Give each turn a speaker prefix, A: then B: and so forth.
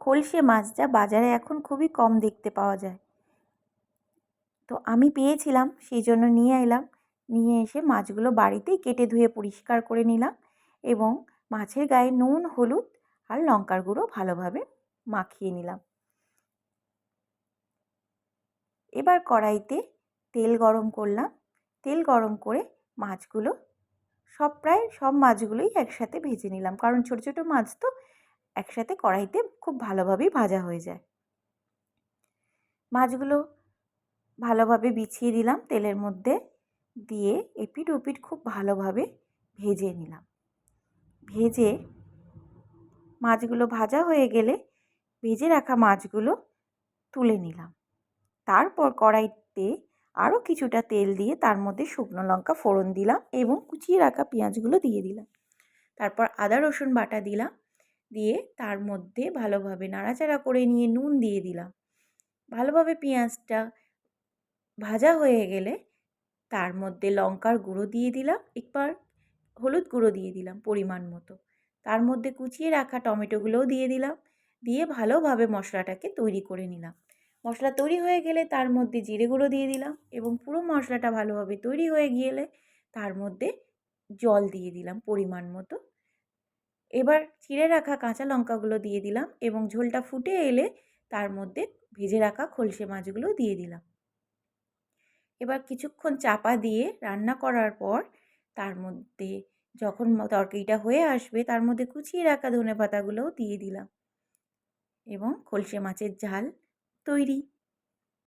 A: খলসে মাছ যা বাজারে এখন খুবই কম দেখতে পাওয়া যায়। তো আমি পেয়েছিলাম, সেই জন্য নিয়ে এলাম। নিয়ে এসে মাছগুলো বাড়িতেই কেটে ধুয়ে পরিষ্কার করে নিলাম এবং মাছের গায়ে নুন, হলুদ আর লঙ্কার গুঁড়ো ভালোভাবে মাখিয়ে নিলাম। এবার কড়াইতে তেল গরম করলাম। তেল গরম করে মাছগুলো সব প্রায় সব মাছগুলোই একসাথে ভেজে নিলাম। কারণ ছোটো ছোটো মাছ তো একসাথে কড়াইতে খুব ভালোভাবেই ভাজা হয়ে যায়। মাছগুলো ভালোভাবে বিছিয়ে দিলাম তেলের মধ্যে দিয়ে এপিট ওপিট খুব ভালোভাবে ভেজে নিলাম। ভেজে মাছগুলো ভাজা হয়ে গেলে ভেজে রাখা মাছগুলো তুলে নিলাম। তারপর কড়াইতে আরও কিছুটা তেল দিয়ে তার মধ্যে শুকনো লঙ্কা ফোড়ন দিলাম এবং কুচিয়ে রাখা পেঁয়াজগুলো দিয়ে দিলাম। তারপর আদা রসুন বাটা দিলাম দিয়ে তার মধ্যে ভালোভাবে নাড়াচাড়া করে নিয়ে নুন দিয়ে দিলাম। ভালোভাবে পেঁয়াজটা ভাজা হয়ে গেলে তার মধ্যে লঙ্কার গুঁড়ো দিয়ে দিলাম, একবার হলুদ গুঁড়ো দিয়ে দিলাম পরিমাণ মতো। তার মধ্যে কুচিয়ে রাখা টমেটোগুলোও দিয়ে দিলাম, দিয়ে ভালোভাবে মশলাটাকে তৈরি করে নিলাম। মশলা তৈরি হয়ে গেলে তার মধ্যে জিরে গুঁড়ো দিয়ে দিলাম এবং পুরো মশলাটা ভালোভাবে তৈরি হয়ে গেলে তার মধ্যে জল দিয়ে দিলাম পরিমাণ মতো। এবার চিড়ে রাখা কাঁচা লঙ্কাগুলো দিয়ে দিলাম এবং ঝোলটা ফুটে এলে তার মধ্যে ভেজে রাখা খলসে মাছগুলো দিয়ে দিলাম। এবার কিছুক্ষণ চাপা দিয়ে রান্না করার পর তার মধ্যে যখন তরকারিটা হয়ে আসবে তার মধ্যে কুচিয়ে রাখা ধনে পাতাগুলোও দিয়ে দিলাম এবং খলসে মাছের ঝাল তৈরি।